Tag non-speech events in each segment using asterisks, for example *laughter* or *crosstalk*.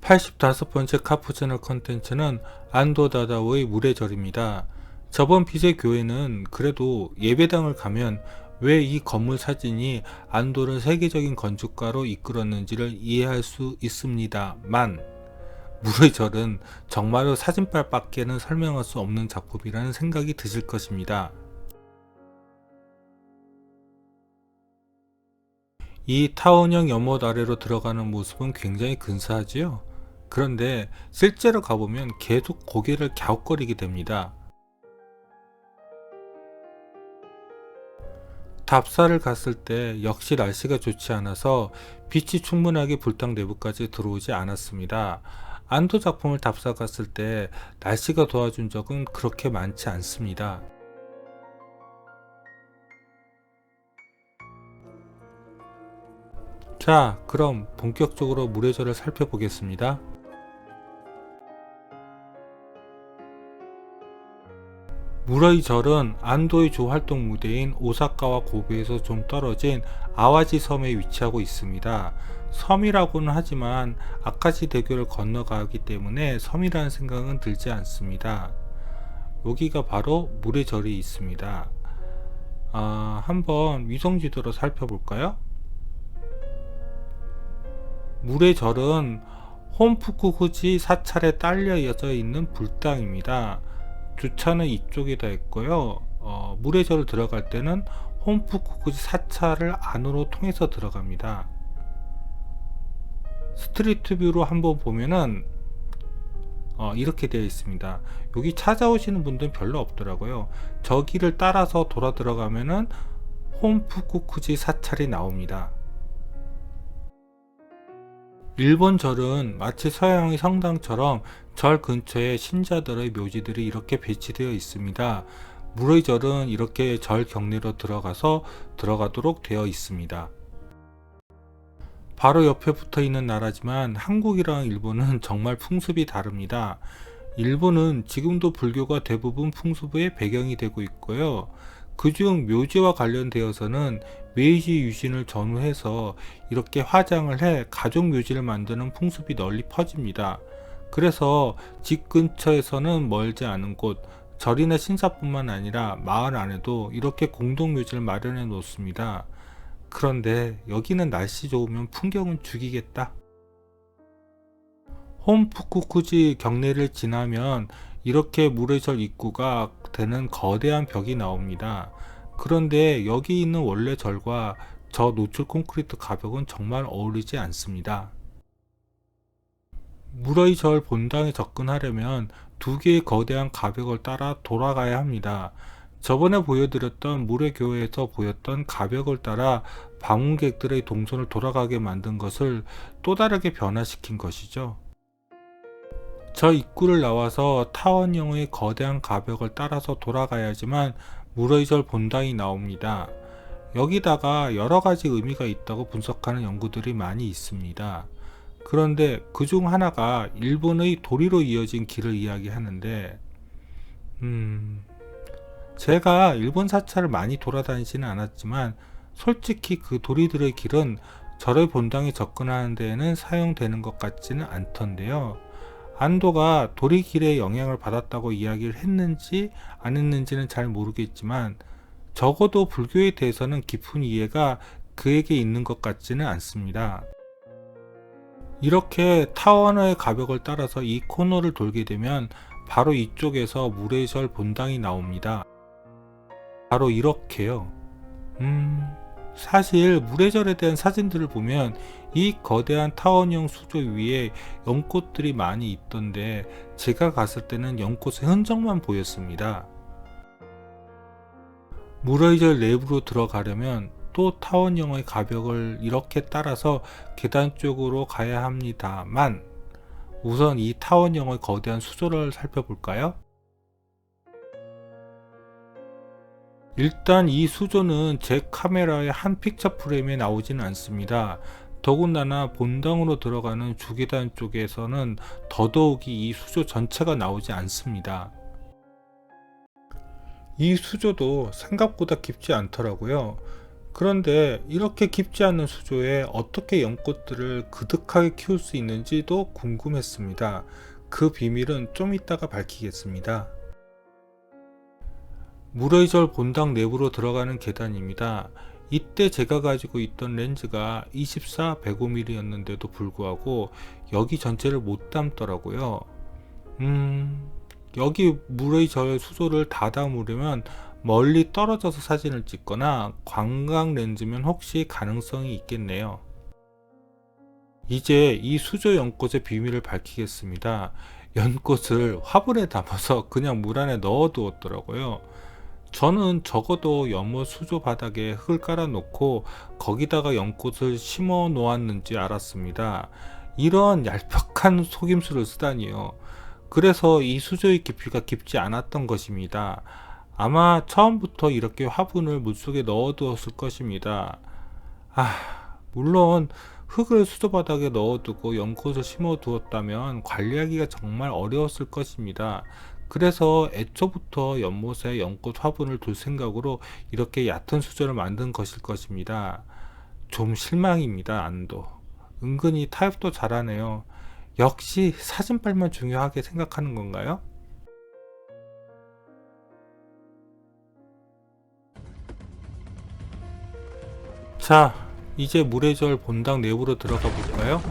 85번째 카푸 채널 컨텐츠는 안도다다오의 물의 절입니다. 저번 빛의 교회는 그래도 예배당을 가면 왜 이 건물 사진이 안도를 세계적인 건축가로 이끌었는지를 이해할 수 있습니다만 물의 절은 정말로 사진빨 밖에는 설명할 수 없는 작품이라는 생각이 드실 것입니다. 이 타원형 연못 아래로 들어가는 모습은 굉장히 근사하지요. 그런데 실제로 가보면 계속 고개를 갸웃거리게 됩니다. 답사를 갔을 때 역시 날씨가 좋지 않아서 빛이 충분하게 불탕 내부까지 들어오지 않았습니다. 안도 작품을 답사 갔을 때 날씨가 도와준 적은 그렇게 많지 않습니다. 자, 그럼 본격적으로 물의 절을 살펴보겠습니다. 물의 절은 안도의 주 활동 무대인 오사카와 고베에서 좀 떨어진 아와지 섬에 위치하고 있습니다. 섬이라고는 하지만 아카시 대교를 건너가기 때문에 섬이라는 생각은 들지 않습니다. 여기가 바로 물의 절이 있습니다. 아, 한번 위성지도로 살펴볼까요? 물의 절은 홈푸쿠후지 사찰에 딸려져 있는 불당입니다. 주차는 이쪽에다 있고요. 어, 절을 들어갈 때는 홈푸쿠쿠지 사찰을 안으로 통해서 들어갑니다. 스트리트 뷰로 한번 보면은 어, 이렇게 되어 있습니다. 여기 찾아오시는 분들은 별로 없더라고요. 저 길을 따라서 돌아 들어가면은 홈푸쿠쿠지 사찰이 나옵니다. 일본 절은 마치 서양의 성당처럼 절 근처에 신자들의 묘지들이 이렇게 배치되어 있습니다. 물의 절은 이렇게 절 경내로 들어가서 들어가도록 되어 있습니다. 바로 옆에 붙어 있는 나라지만 한국이랑 일본은 *laughs* 정말 풍습이 다릅니다. 일본은 지금도 불교가 대부분 풍습의 배경이 되고 있고요. 그중 묘지와 관련되어서는 메이지 유신을 전후해서 이렇게 화장을 해 가족 묘지를 만드는 풍습이 널리 퍼집니다. 그래서 집 근처에서는 멀지 않은 곳, 절이나 신사뿐만 아니라 마을 안에도 이렇게 공동 묘지를 마련해 놓습니다. 그런데 여기는 날씨 좋으면 풍경은 죽이겠다. 홈푸쿠쿠지 경내를 지나면 이렇게 물의 절 입구가 되는 거대한 벽이 나옵니다. 그런데 여기 있는 원래 절과 저 노출 콘크리트 가벽은 정말 어울리지 않습니다. 물의 절 본당에 접근하려면 두 개의 거대한 가벽을 따라 돌아가야 합니다. 저번에 보여드렸던 물의 교회에서 보였던 가벽을 따라 방문객들의 동선을 돌아가게 만든 것을 또 다르게 변화시킨 것이죠. 저 입구를 나와서 타원형의 거대한 가벽을 따라서 돌아가야지만 물의 절 본당이 나옵니다. 여기다가 여러 가지 의미가 있다고 분석하는 연구들이 많이 있습니다. 그런데 그 중 하나가 일본의 도리로 이어진 길을 이야기하는데, 음, 제가 일본 사찰을 많이 돌아다니지는 않았지만, 솔직히 그 도리들의 길은 절의 본당에 접근하는 데에는 사용되는 것 같지는 않던데요. 안도가 도리길에 영향을 받았다고 이야기를 했는지 안 했는지는 잘 모르겠지만 적어도 불교에 대해서는 깊은 이해가 그에게 있는 것 같지는 않습니다. 이렇게 타원의 가벽을 따라서 이 코너를 돌게 되면 바로 이쪽에서 절 본당이 나옵니다. 바로 이렇게요. 음, 사실 물의 절에 대한 사진들을 보면 이 거대한 타원형 수조 위에 연꽃들이 많이 있던데 제가 갔을 때는 연꽃의 흔적만 보였습니다. 물의 절 내부로 들어가려면 또 타원형의 가벽을 이렇게 따라서 계단 쪽으로 가야 합니다만 우선 이 타원형의 거대한 수조를 살펴볼까요? 일단 이 수조는 제 카메라의 한 픽처 프레임에 나오지는 않습니다. 더군다나 본당으로 들어가는 주계단 쪽에서는 더더욱이 이 수조 전체가 나오지 않습니다. 이 수조도 생각보다 깊지 않더라고요. 그런데 이렇게 깊지 않은 수조에 어떻게 연꽃들을 그득하게 키울 수 있는지도 궁금했습니다. 그 비밀은 좀 이따가 밝히겠습니다. 물의 절 본당 내부로 들어가는 계단입니다. 이때 제가 가지고 있던 렌즈가 24 105mm였는데도 불구하고 여기 전체를 못 담더라고요. 음, 여기 물의 절 수조를 다 담으려면 멀리 떨어져서 사진을 찍거나 광각 렌즈면 혹시 가능성이 있겠네요. 이제 이 수조 연꽃의 비밀을 밝히겠습니다. 연꽃을 화분에 담아서 그냥 물 안에 넣어 두었더라고요. 저는 적어도 연못 수조 바닥에 흙을 깔아 놓고 거기다가 연꽃을 심어 놓았는지 알았습니다. 이런 얄팍한 속임수를 쓰다니요. 그래서 이 수조의 깊이가 깊지 않았던 것입니다. 아마 처음부터 이렇게 화분을 물속에 넣어 두었을 것입니다. 아, 물론 흙을 수조 바닥에 넣어두고 연꽃을 심어 두었다면 관리하기가 정말 어려웠을 것입니다. 그래서 애초부터 연못에 연꽃 화분을 둘 생각으로 이렇게 얕은 수조를 만든 것일 것입니다. 좀 실망입니다, 안도. 은근히 타협도 잘하네요. 역시 사진빨만 중요하게 생각하는 건가요? 자, 이제 물의 절 본당 내부로 들어가 볼까요?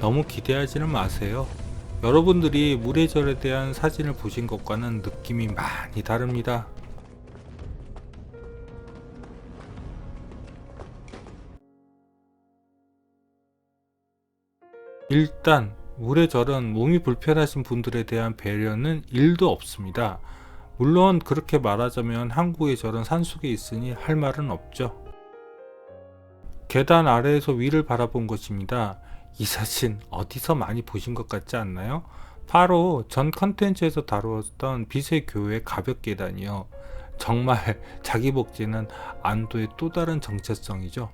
너무 기대하지는 마세요. 여러분들이 물의 절에 대한 사진을 보신 것과는 느낌이 많이 다릅니다. 일단 물의 절은 몸이 불편하신 분들에 대한 배려는 1도 없습니다. 물론 그렇게 말하자면 한국의 절은 산속에 있으니 할 말은 없죠. 계단 아래에서 위를 바라본 것입니다. 이 사진 어디서 많이 보신 것 같지 않나요? 바로 전 컨텐츠에서 다루었던 빛의 교회 가벽 계단이요. 정말 *laughs* 자기 복지는 안도의 또 다른 정체성이죠.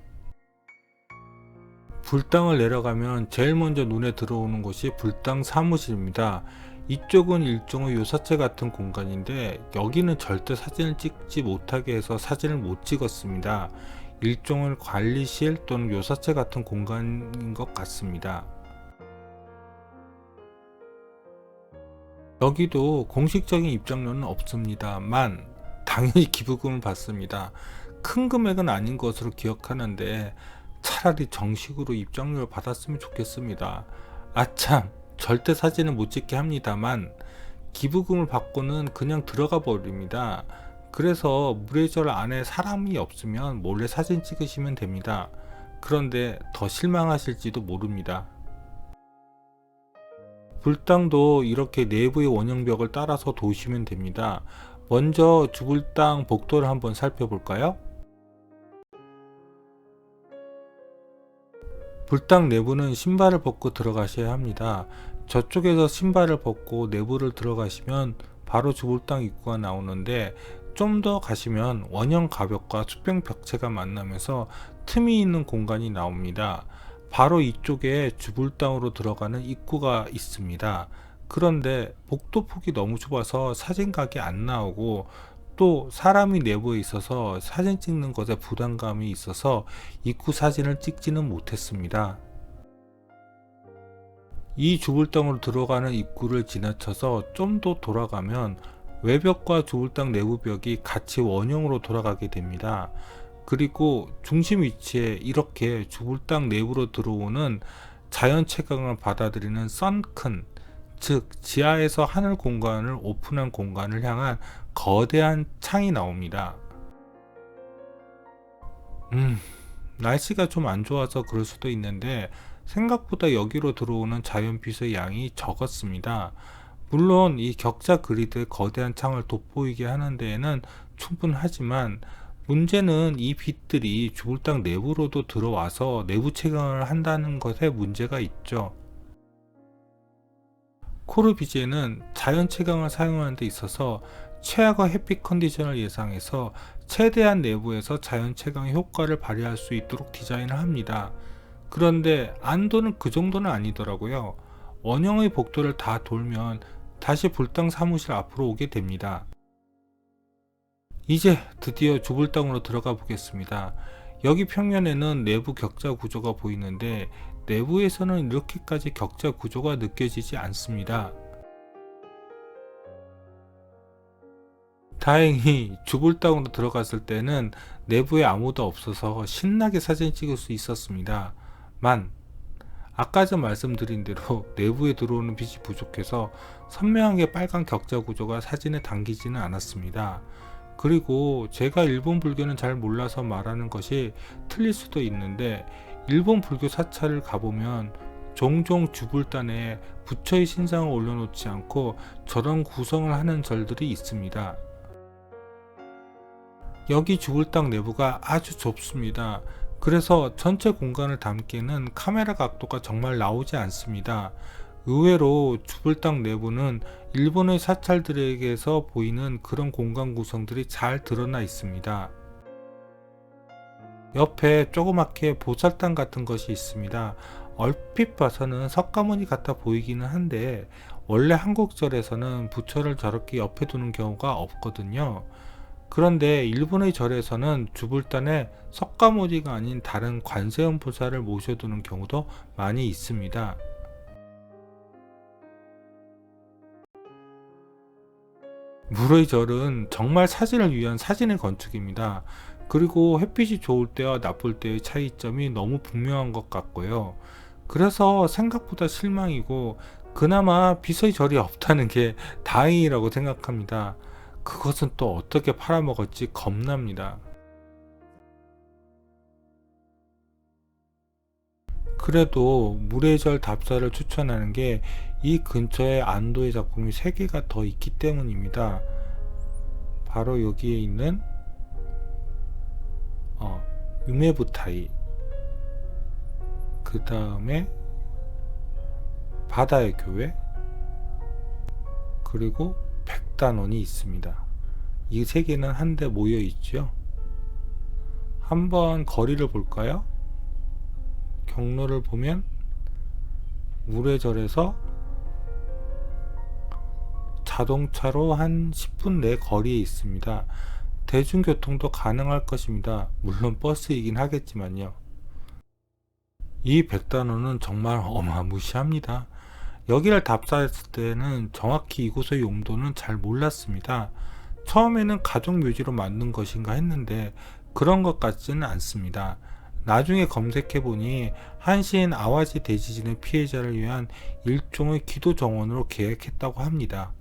불당을 내려가면 제일 먼저 눈에 들어오는 곳이 불당 사무실입니다. 이쪽은 일종의 요사체 같은 공간인데 여기는 절대 사진을 찍지 못하게 해서 사진을 못 찍었습니다. 일종의 관리실 또는 요사체 같은 공간인 것 같습니다. 여기도 공식적인 입장료는 없습니다만 당연히 기부금을 받습니다. 큰 금액은 아닌 것으로 기억하는데 차라리 정식으로 입장료를 받았으면 좋겠습니다. 아참 절대 사진은 못 찍게 합니다만 기부금을 받고는 그냥 들어가 버립니다. 그래서 물의 절 안에 사람이 없으면 몰래 사진 찍으시면 됩니다. 그런데 더 실망하실지도 모릅니다. 불당도 이렇게 내부의 원형벽을 따라서 도시면 됩니다. 먼저 주불당 복도를 한번 살펴볼까요? 불당 내부는 신발을 벗고 들어가셔야 합니다. 저쪽에서 신발을 벗고 내부를 들어가시면 바로 주불당 입구가 나오는데 좀 더 가시면 원형 가벽과 수평 벽체가 만나면서 틈이 있는 공간이 나옵니다. 바로 이쪽에 주불당으로 들어가는 입구가 있습니다. 그런데 복도 폭이 너무 좁아서 사진각이 안 나오고 또 사람이 내부에 있어서 사진 찍는 것에 부담감이 있어서 입구 사진을 찍지는 못했습니다. 이 주불당으로 들어가는 입구를 지나쳐서 좀 더 돌아가면 외벽과 주불당 내부벽이 같이 원형으로 돌아가게 됩니다. 그리고 중심 위치에 이렇게 주불당 내부로 들어오는 자연 채광을 받아들이는 썬큰 즉 지하에서 하늘 공간을 오픈한 공간을 향한 거대한 창이 나옵니다. 음, 날씨가 좀 안 좋아서 그럴 수도 있는데 생각보다 여기로 들어오는 자연빛의 양이 적었습니다. 물론 이 격자 그리드의 거대한 창을 돋보이게 하는 데에는 충분하지만 문제는 이 빛들이 주불당 내부로도 들어와서 내부 채광을 한다는 것에 문제가 있죠. 코르비제는 자연 채광을 사용하는 데 있어서 최악의 햇빛 컨디션을 예상해서 최대한 내부에서 자연 채광의 효과를 발휘할 수 있도록 디자인을 합니다. 그런데 안도는 그 정도는 아니더라고요. 원형의 복도를 다 돌면 다시 불당 사무실 앞으로 오게 됩니다. 이제 드디어 주불당으로 들어가 보겠습니다. 여기 평면에는 내부 격자 구조가 보이는데 내부에서는 이렇게까지 격자 구조가 느껴지지 않습니다. 다행히 주불당으로 들어갔을 때는 내부에 아무도 없어서 신나게 사진 찍을 수 있었습니다. 만 아까 전 말씀드린 대로 *laughs* 내부에 들어오는 빛이 부족해서 선명하게 빨간 격자 구조가 사진에 담기지는 않았습니다. 그리고 제가 일본 불교는 잘 몰라서 말하는 것이 틀릴 수도 있는데 일본 불교 사찰을 가보면 종종 주불단에 부처의 신상을 올려놓지 않고 저런 구성을 하는 절들이 있습니다. 여기 주불당 내부가 아주 좁습니다. 그래서 전체 공간을 담기에는 카메라 각도가 정말 나오지 않습니다. 의외로 주불당 내부는 일본의 사찰들에게서 보이는 그런 공간 구성들이 잘 드러나 있습니다. 옆에 조그맣게 보살당 같은 것이 있습니다. 얼핏 봐서는 석가모니 같아 보이기는 한데 원래 한국절에서는 부처를 저렇게 옆에 두는 경우가 없거든요. 그런데 일본의 절에서는 주불단에 석가모니가 아닌 다른 관세음 보살을 모셔두는 경우도 많이 있습니다. 물의 절은 정말 사진을 위한 사진의 건축입니다. 그리고 햇빛이 좋을 때와 나쁠 때의 차이점이 너무 분명한 것 같고요. 그래서 생각보다 실망이고 그나마 빛의 절이 없다는 게 다행이라고 생각합니다. 그것은 또 어떻게 팔아먹을지 겁납니다. 그래도 물의 절 답사를 추천하는 게 이 근처에 안도의 작품이 3개가 더 있기 때문입니다. 바로 여기에 있는 어, 유메부타이 그 다음에 바다의 교회 그리고 백단원이 있습니다. 이 세 개는 한데 모여 있죠. 한번 거리를 볼까요? 경로를 보면 물의절에서 자동차로 한 10분 내 거리에 있습니다. 대중교통도 가능할 것입니다. 물론 버스이긴 하겠지만요. 이 백단원은 정말 어마무시합니다. 여기를 답사했을 때는 정확히 이곳의 용도는 잘 몰랐습니다. 처음에는 가족 묘지로 만든 것인가 했는데 그런 것 같지는 않습니다. 나중에 검색해보니 한시인 아와지 대지진의 피해자를 위한 일종의 기도 정원으로 계획했다고 합니다.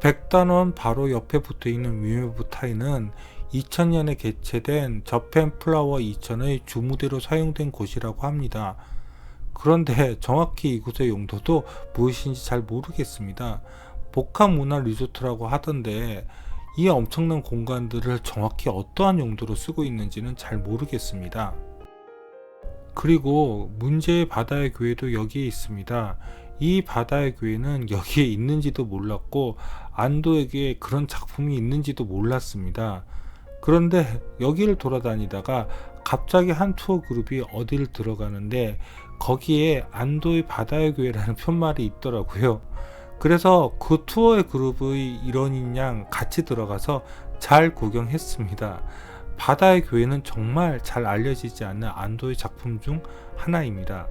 백단원 바로 옆에 붙어 있는 위메부 타이는 2000년에 개최된 저펜 플라워 2000의 주무대로 사용된 곳이라고 합니다. 그런데 정확히 이곳의 용도도 무엇인지 잘 모르겠습니다. 복합 문화 리조트라고 하던데 이 엄청난 공간들을 정확히 어떠한 용도로 쓰고 있는지는 잘 모르겠습니다. 그리고 문제의 바다의 교회도 여기에 있습니다. 이 바다의 교회는 여기에 있는지도 몰랐고 안도에게 그런 작품이 있는지도 몰랐습니다. 그런데 여기를 돌아다니다가 갑자기 한 투어 그룹이 어디를 들어가는데 거기에 안도의 바다의 교회라는 *laughs* 편말이 있더라고요. 그래서 그 투어의 그룹의 일원인 양 같이 들어가서 잘 구경했습니다. 바다의 교회는 정말 잘 알려지지 않는 안도의 작품 중 하나입니다.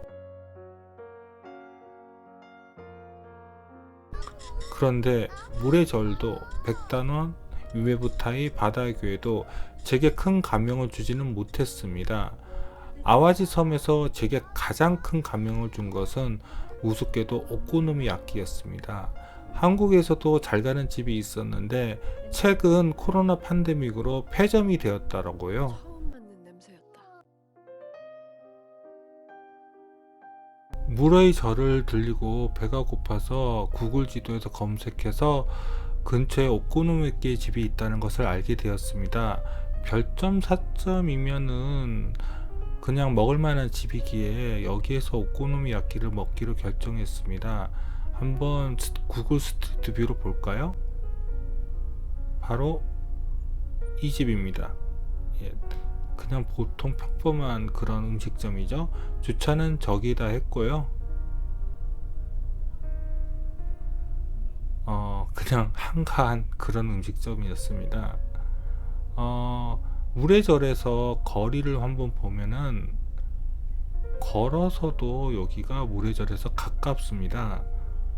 그런데 물의 절도 백단원 유메부타의 바다의 교회도 제게 큰 감명을 주지는 못했습니다. 아와지 섬에서 제게 가장 큰 감명을 준 것은 우습게도 오코노미야끼였습니다. 한국에서도 잘 가는 집이 있었는데 최근 코로나 팬데믹으로 폐점이 냄새였다. 물의 절을 들리고 배가 고파서 구글 지도에서 검색해서 근처에 오코노미야끼 집이 있다는 것을 알게 되었습니다. 별점 4점이면은 그냥 먹을 만한 집이기에 여기에서 오코노미야끼를 먹기로 결정했습니다. 한번 스- 구글 스트리트 뷰로 볼까요? 바로 이 집입니다. 예, 그냥 보통 평범한 그런 음식점이죠. 주차는 저기다 했고요. 어, 그냥 한가한 그런 음식점이었습니다. 어, 물회절에서 거리를 한번 보면은 걸어서도 여기가 물회절에서 가깝습니다.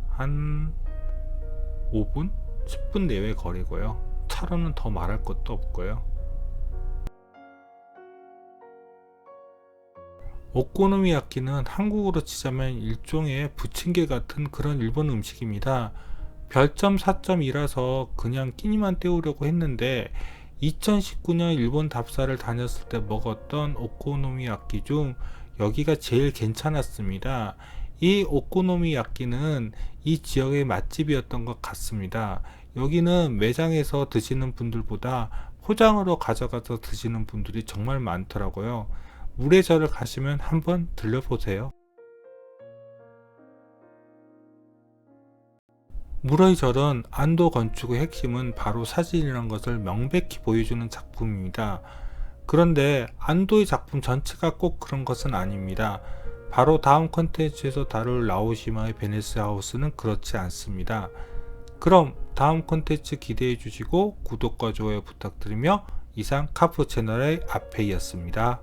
한 5분? 10분 내외 거리고요. 차로는 더 말할 것도 없고요. 오코노미야키는 한국으로 치자면 일종의 부침개 같은 그런 일본 음식입니다. 별점 4.2라서 그냥 끼니만 때우려고 했는데 2019년 일본 답사를 다녔을 때 먹었던 오코노미야끼 중 여기가 제일 괜찮았습니다. 이 오코노미야끼는 이 지역의 맛집이었던 것 같습니다. 여기는 매장에서 드시는 분들보다 포장으로 가져가서 드시는 분들이 정말 많더라고요. 물회절을 가시면 한번 들려보세요. 물의 절은 안도 건축의 핵심은 바로 사진이라는 것을 명백히 보여주는 작품입니다. 그런데 안도의 작품 전체가 꼭 그런 것은 아닙니다. 바로 다음 컨텐츠에서 다룰 라오시마의 베네스 하우스는 그렇지 않습니다. 그럼 다음 컨텐츠 기대해 주시고 구독과 좋아요 부탁드리며 이상 카프 채널의 앞에이었습니다.